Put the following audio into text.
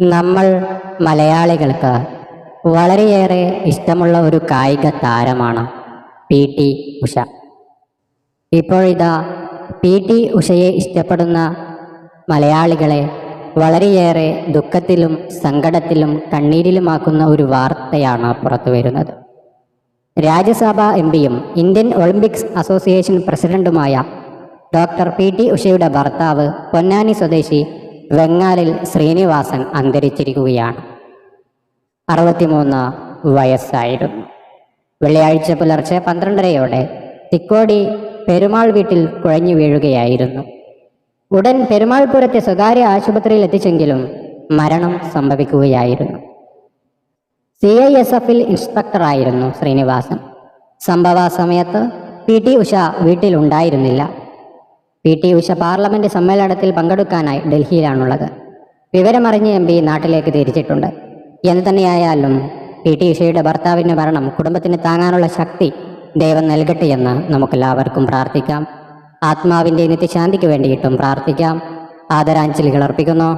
നമ്മൾ മലയാളികൾക്ക് വളരെയേറെ ഇഷ്ടമുള്ള ഒരു കായിക താരമാണ് പി ടി ഉഷ. ഇപ്പോഴിതാ പി ടി ഉഷയെ ഇഷ്ടപ്പെടുന്ന മലയാളികളെ വളരെയേറെ ദുഃഖത്തിലും സങ്കടത്തിലും കണ്ണീരിലുമാക്കുന്ന ഒരു വാർത്തയാണ് പുറത്തു വരുന്നത്. രാജ്യസഭാ എം പിയും ഇന്ത്യൻ ഒളിമ്പിക്സ് അസോസിയേഷൻ പ്രസിഡന്റുമായ ഡോക്ടർ പി ടി ഉഷയുടെ ഭർത്താവ് പൊന്നാനി സ്വദേശി വെങ്ങാലിൽ ശ്രീനിവാസൻ അന്തരിച്ചിരിക്കുകയാണ്. അറുപത്തിമൂന്ന് വയസ്സായിരുന്നു. വെള്ളിയാഴ്ച പുലർച്ചെ പന്ത്രണ്ടരയോടെ തിക്കോടി പെരുമാൾ വീട്ടിൽ കുഴഞ്ഞു വീഴുകയായിരുന്നു. ഉടൻ പെരുമാൾപുരത്തെ സ്വകാര്യ ആശുപത്രിയിൽ എത്തിച്ചെങ്കിലും മരണം സംഭവിക്കുകയായിരുന്നു. സി ഐ എസ് എഫിൽ ഇൻസ്പെക്ടറായിരുന്നു ശ്രീനിവാസൻ. സംഭവ സമയത്ത് പി ടി ഉഷ വീട്ടിലുണ്ടായിരുന്നില്ല. പി. ടി. ഉഷ പാർലമെന്റ് സമ്മേളനത്തിൽ പങ്കെടുക്കാനായി ഡൽഹിയിലാണുള്ളത്. വിവരമറിഞ്ഞ് എം പി നാട്ടിലേക്ക് തിരിച്ചിട്ടുണ്ട്. എന്ന് തന്നെയായാലും പി. ടി. ഉഷയുടെ ഭർത്താവിന്റെ മരണം കുടുംബത്തിന് താങ്ങാനുള്ള ശക്തി ദൈവം നൽകട്ടെ എന്ന് നമുക്കെല്ലാവർക്കും പ്രാർത്ഥിക്കാം. ആത്മാവിന്റെ നിത്യശാന്തിക്ക് വേണ്ടിയിട്ടും പ്രാർത്ഥിക്കാം. ആദരാഞ്ജലികൾ അർപ്പിക്കുന്നു.